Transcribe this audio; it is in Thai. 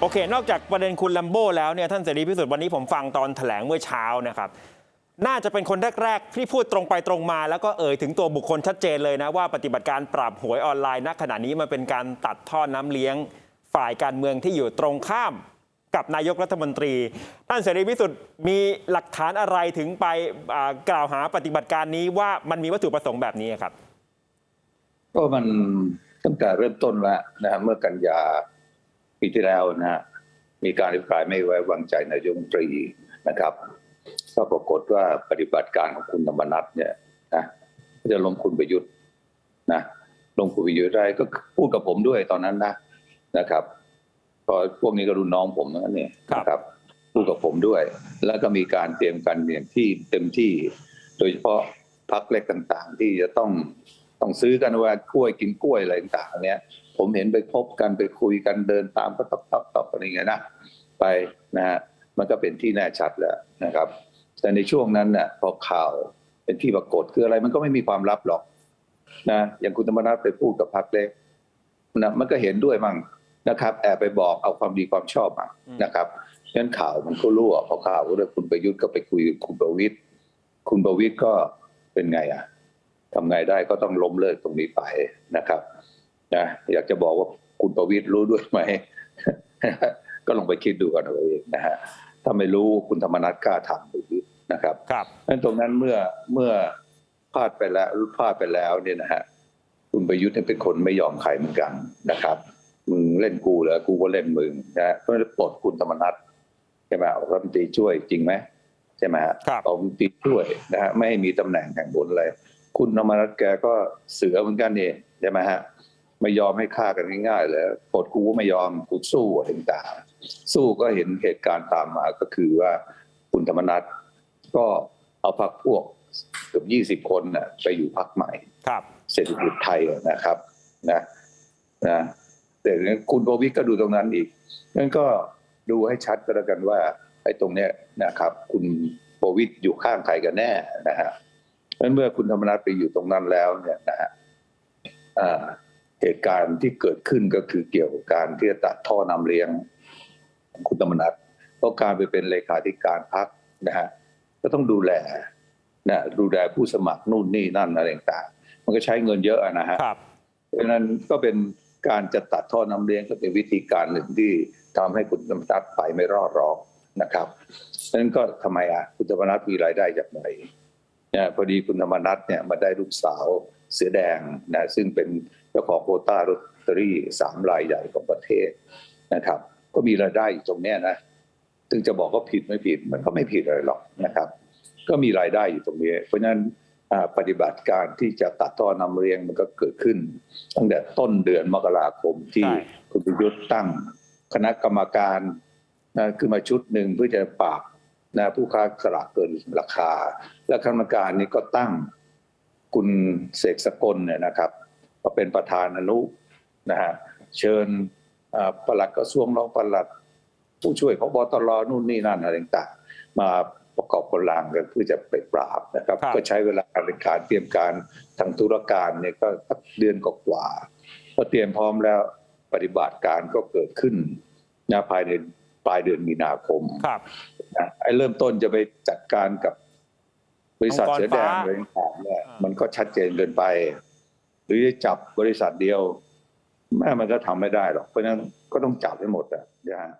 โอเค นอกจากประเด็นคุณลัมโบ้แล้วเนี่ยท่านเสรีพิสุทธิ์วันนี้ผมฟังตอนแถลงเมื่อเช้านะครับ น่าจะเป็นคนแรกๆที่พูดตรงไปตรงมา แล้วก็เอ่ยถึงตัวบุคคลชัดเจนเลยนะว่าปฏิบัติการปราบหวยออนไลน์ณขณะนี้มันเป็นการตัดท่อน้ำเลี้ยง ฝ่ายการเมืองที่อยู่ตรงข้ามกับนายกรัฐมนตรี ท่านเสรีพิสุทธิ์มีหลักฐานอะไรถึงไปกล่าวหาปฏิบัติการนี้ว่ามันมีวัตถุประสงค์แบบนี้ครับ ก็มันตั้งแต่เริ่มต้นแล้วนะฮะเมื่อกันยา ปีที่แล้วนะฮะมีการอภิปรายไม่ไว้วางใจนายกรัฐมนตรีนะครับก็ปรากฏว่าปฏิบัติการของคุณธรรมนัฐเนี่ยนะจะลงคุณประยุทธ์นะลงคุณประยุทธ์ได้ก็พูดกับผมด้วยตอนนั้นนะนะครับพอพวกนี้ก็รุ่นน้องผมนั่นเนี่ยครับนะครับพูดกับผมด้วย แล้วก็มีการเตรียมกันอย่างที่เต็มที่ โดยเฉพาะพักเล็กต่างๆ ที่จะต้อง ต้องซื้อกันว่ากล้วยกินกล้วยอะไรต่างๆเนี่ยผมเห็นไปพบกันไปคุยกันเดินตามก็ตอบตอบตอบอะไรเงี้ยนะไปนะฮะมันก็เป็นที่แน่ชัดแล้วนะครับ แต่ในช่วงนั้นน่ะพอข่าวเป็นที่ปรากฏคืออะไรมันก็ไม่มีความลับหรอกนะอย่างคุณธรรมนัฐไปพูดกับพักเล็กนะมันก็เห็นด้วยมั่งนะครับ แอบไปบอกเอาความดีความชอบมั่งอืมนะครับงั้นข่าวมันก็รั่วพอข่าวเรื่องคุณประยุทธ์ก็ไปคุยกับคุณประวิตย์คุณประวิตย์ก็เป็นไงอะ ทำไงได้ก็ต้องล้มเลิกตรงนี้ไปนะครับนะอยากจะบอกว่าคุณประวิตยรู้ด้วยไหม ก็ลองไปคิดดูกันเอาเองนะฮะถ้าไม่รู้คุณธรรมนัฐกล้าทำหรือนะครับครับนั้นตรงนั้นเมื่อเมื่อพลาดไปแล้วพลาดไปแล้วเนี่ยนะฮะคุณประยุทธ์เนี่ยเป็นคนไม่ยอมใครเหมือนกันนะครับมึงเล่นกูเหรอกูก็เล่นมึงนะฮะก็เลยปลดคุณธรรมนัฐใช่ไหมเอารัฐมนตรีช่วยจริงไหมใช่ไหมฮะครับเอารัฐมนตรีช่วยนะฮะไม่ให้มีตำแหน่งแห่งบนเลย คุณธรรมนัฐแกก็เสือเหมือนกันนี่ใช่ไหมฮะไม่ยอมให้ฆ่ากันง่ายๆเลยปลดกูก็ไม่ยอมกูสู้อะไรต่างๆสู้ก็เห็นเหตุการณ์ตามมาก็คือว่าคุณธรรมนัฐก็เอาพักพวกเกือบยี่สิบคนน่ะไปอยู่พักใหม่ ครับเศรษฐกิจไทยนะครับนะนะแต่คุณโบวิทก็ดูตรงนั้นอีกงั้นก็ดูให้ชัดก็แล้วกันว่าไอ้ตรงเนี้ยนะครับ คุณโบวิทอยู่ข้างใครกันแน่นะฮะ งั้นเมื่อคุณธรรมนัฐไปอยู่ตรงนั้นแล้วเนี่ยนะฮะอ่าเหตุการณ์ที่เกิดขึ้นก็คือเกี่ยวกับการที่จะตัดท่อนำเลี้ยงของคุณธรรมนัฐเพราะการไปเป็นเลขาธิการพักนะฮะก็ต้องดูแลนะดูแลผู้สมัครนู่นนี่นั่นอะไรต่างๆมันก็ใช้เงินเยอะอะนะฮะครับเพราะฉะนั้นก็เป็นการจะตัดท่อน้ำเลี้ยงก็เป็นวิธีการหนึ่งที่ทำให้คุณธรรมนัฐไปไม่รอดหรอกนะครับเพราะฉะนั้นก็ทำไมอะคุณธรรมนัฐมีรายได้จากไหนเนี่ยพอดีคุณธรรมนัฐเนี่ยมาได้ลูกสาวเสือแดงนะซึ่งเป็นเจ้าของโควต้าลอตเตอรี่สามรายใหญ่ของประเทศนะครับ ก็มีรายได้อยู่ตรงเนี้ยนะซึ่งจะบอกว่าผิดไม่ผิดมันก็ไม่ผิดอะไรหรอกนะครับ ก็มีรายได้อยู่ตรงนี้ เพราะฉะนั้นอ่าปฏิบัติการที่จะตัดท่อนำเรียงมันก็เกิดขึ้น ตั้งแต่ต้นเดือนมกราคมที่ใช่คุณประยุทธ์ตั้งคณะกรรมการนะขึ้นมาชุดหนึ่งเพื่อจะปราบ นะผู้ค้าสลากเกินราคา และคณะกรรมการนี้ก็ตั้งคุณเสกสกลเนี่ยนะครับมาเป็นประธานอนุนะฮะเชิญอ่าปลัดกระทรวงรองปลัด ผู้ช่วยพบตรนู่นนี่นั่นอะไรต่างๆมาประกอบกำลังกันเพื่อจะไปปราบนะครับครับก็ใช้เวลาในการเตรียมการทางธุรการเนี่ยก็สักเดือนกว่าๆพอเตรียมพร้อมแล้วปฏิบัติการก็เกิดขึ้นนะภายในปลายเดือนมีนาคมครับ นะไอ้เริ่มต้นจะไปจัดการกับบริษัทองค์กรเสือแดงฟ้าอะไรต่างๆเนี่ยอ่ามัมันก็ชัดเจนเกินไป หรือจะจับบริษัทเดียวแม่มันก็ทำไม่ได้หรอกเพราะฉะนั้นก็ต้องจับให้หมดอะนะฮะ